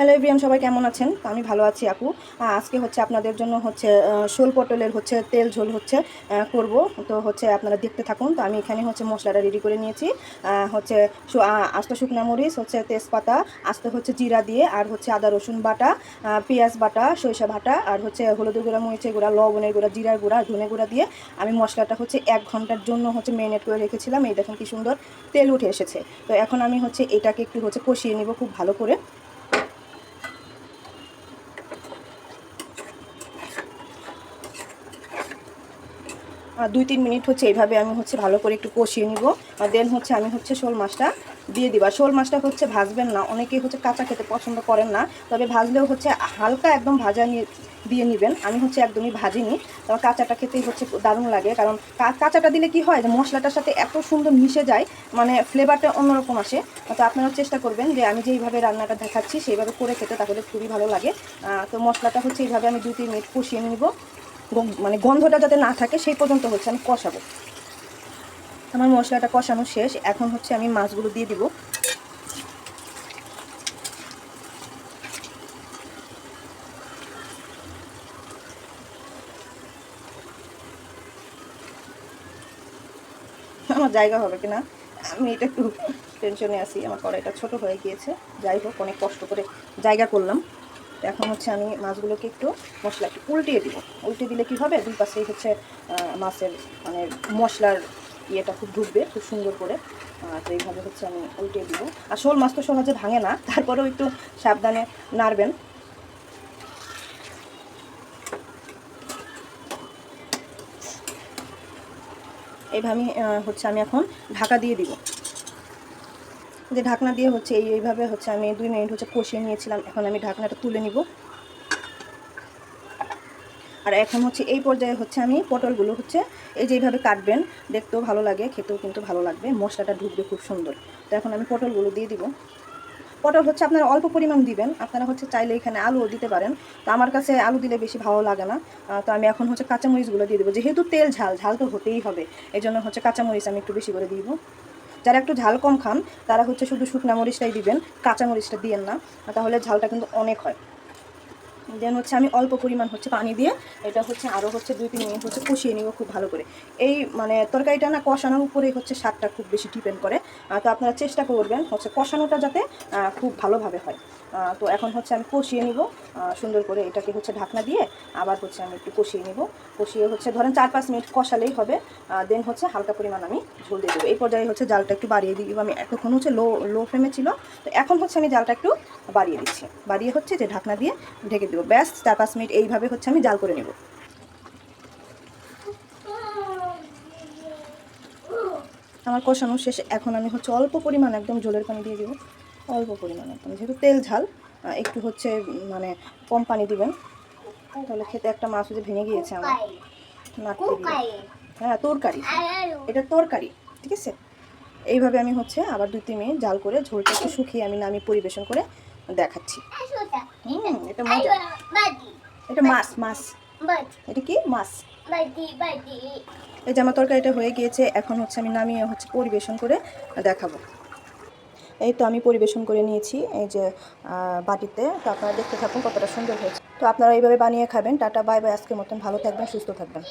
Hello everyone সবাই কেমন আছেন? আমি ভালো আছি আপু। আজকে হচ্ছে আপনাদের জন্য হচ্ছে শোল পটলের হচ্ছে তেল ঝোল হচ্ছে করব। তো হচ্ছে আপনারা দেখতে থাকুন। তো আমি এখানে হচ্ছে মশলাটা রেডি করে নিয়েছি। হচ্ছে আস্ত শুকনা মরিচ, হচ্ছে তেজপাতা, আস্ত হচ্ছে জিরা দিয়ে, আর হচ্ছে আদা, রসুন বাটা পেঁয়াজ বাটা, সরিষা বাটা, আর হচ্ছে হলুদের গুঁড়া, মরিচের গুঁড়া, লবণের গুঁড়া, জিরার গুঁড়া, ধনে গুঁড়া দিয়ে আমি মশলাটা হচ্ছে এক ঘণ্টার জন্য হচ্ছে মেরিনেট করে রেখেছিলাম। এই দেখুন কি সুন্দর তেল উঠে এসেছে। তো এখন আমি হচ্ছে এটাকে একটু হচ্ছে কষিয়ে নিব খুব ভালো করে। দুই, তিন মিনিট হচ্ছে এইভাবে আমি হচ্ছে ভালো করে একটু কষিয়ে নিব। দেন হচ্ছে আমি হচ্ছে শোল মাছটা দিয়ে দিবা। শোল মাছটা হচ্ছে ভাজবেন না অনেকেই হচ্ছে কাঁচা খেতে পছন্দ করেন না, তবে ভাজলেও হচ্ছে হালকা একদম ভাজা দিয়ে নেবেন। আমি হচ্ছে একদমই ভাজিনি তবে কাঁচাটা খেতেই হচ্ছে দারুণ লাগে। কারণ কাঁচাটা দিলে কি হয় যে, মশলাটার সাথে এত সুন্দর মিশে যায় মানে ফ্লেভারটা অন্যরকম আসে। তো আপনারা চেষ্টা করবেন যে, আমি যেইভাবে রান্নাটা দেখাচ্ছি, সেইভাবে করে খেতে তাহলে খুবই ভালো লাগে। তো মশলাটা হচ্ছে এইভাবে আমি দুই, তিন মিনিট কষিয়ে নিব। মানে গন্ধটা যাতে না থাকে, সেই পর্যন্ত হচ্ছে আমি কষাবো। আমার মশলাটা কষানো শেষ। এখন হচ্ছে আমি মাছগুলো দিয়ে দিব। আমার জায়গা হবে কিনা, আমি এটা একটু টেনশনে আছি। আমার কড়াইটা ছোট হয়ে গিয়েছে। যাই হোক, অনেক কষ্ট করে জায়গা করলাম। এখন হচ্ছে আমি মাছগুলোকে একটু মশলা একটু উল্টিয়ে দিব। উল্টে দিলে কি হবে? দুই পাশেই হচ্ছে মাছের মানে মশলার ইয়েটা খুব ঢুকবে, খুব সুন্দর করে। তো এইভাবে হচ্ছে আমি উল্টিয়ে দিব। আর শোল মাছ তো সহজে ভাঙে না, তারপরেও একটু সাবধানে নাড়বেন। এইভাবে হচ্ছে আমি এখন ঢাকা দিয়ে দিব। যে ঢাকনা দিয়ে হচ্ছে এই এইভাবে হচ্ছে আমি দুই মিনিট হচ্ছে কষিয়ে নিয়েছিলাম। এখন আমি ঢাকনাটা তুলে নিব। আর এখন হচ্ছে এই পর্যায়ে হচ্ছে আমি পটলগুলো হচ্ছে এই যে এইভাবে কাটবেন, দেখতেও ভালো লাগে, খেতেও কিন্তু ভালো লাগবে। মশলাটা ঢুকবে খুব সুন্দর। তো এখন আমি পটলগুলো দিয়ে দিব। পটল হচ্ছে আপনারা অল্প পরিমাণ দিবেন। আপনারা হচ্ছে চাইলে এখানে আলুও দিতে পারেন। তো আমার কাছে আলু দিলে বেশি ভালো লাগে না। তো আমি এখন হচ্ছে কাঁচামরিচগুলো দিয়ে দেবো। যেহেতু তেল ঝাল ঝাল তো হতেই হবে। এই জন্য হচ্ছে কাঁচামরিচ আমি একটু বেশি করে দিব। যারা একটু ঝাল কম খান, তারা হচ্ছে শুধু শুকনা মরিচটাই দিবেন, কাঁচা মরিচটা দিয়েন না তাহলে ঝালটা কিন্তু অনেক হয়। দেন হচ্ছে আমি অল্প পরিমাণ হচ্ছে পানি দিয়ে এটা হচ্ছে আরও হচ্ছে দুই তিন মিনিট হচ্ছে কষিয়ে নিব খুব ভালো করে। এই মানে তরকারিটা না কষানোর উপরেই হচ্ছে স্বাদটা খুব বেশি ডিপেন্ড করে। তো আপনারা চেষ্টা করবেন হচ্ছে কষানোটা যাতে খুব ভালোভাবে হয়। তো এখন হচ্ছে আমি কষিয়ে নিব। সুন্দর করে এটাকে হচ্ছে ঢাকনা দিয়ে আবার হচ্ছে আমি একটু কষিয়ে নিব। কষিয়ে হচ্ছে ধরেন চার পাঁচ মিনিট কষালেই হবে। দেন হচ্ছে হালকা পরিমাণ আমি ঝোল দিয়ে দেবো। এই পর্যায়ে হচ্ছে জালটা একটু বাড়িয়ে দিব। আমি এতক্ষণ হচ্ছে লো লো ফ্লেমে ছিল। তো এখন হচ্ছে আমি জালটা একটু বাড়িয়ে দিচ্ছি। বাড়িয়ে হচ্ছে যে ঢাকনা দিয়ে ঢেকে দেবো। ব্যাস, চার পাঁচ মিনিট এইভাবে হচ্ছে আমি জাল করে নেব। আমার কষানো শেষ এখন আমি হচ্ছে অল্প পরিমাণ একদম জলের পানি দিয়ে দেবো। অল্প পরিমাণ একদম। যেহেতু তেল ঝাল একটু হচ্ছে মানে কম পানি দিবেন। তাহলে খেতে একটা মাছ হচ্ছে ভেঙে গিয়েছে আমার। হ্যাঁ তরকারি। এটা তরকারি, ঠিক আছে? এইভাবে আমি হচ্ছে আবার দুই, তিন মিনিট জাল করে ঝোলটা একটু শুকিয়ে আমি নামি পরিবেশন করে দেখাচ্ছি। এটা মজা। এটা মাছ মাছ। এটা কি? মাছ। এই আমার তরকারিটা হয়ে গিয়েছে, এখন হচ্ছে আমি নামিয়ে হচ্ছে পরিবেশন করে দেখাবো। এই তো আমি পরিবেশন করে নিয়েছি, এই যে বাটিতে। তো আপনারা দেখতে থাকুন কতটা সুন্দর হয়েছে। তো আপনারা এইভাবে বানিয়ে খাবেন। Tata, bye bye. আজকের মতন ভালো থাকবেন, সুস্থ থাকবেন।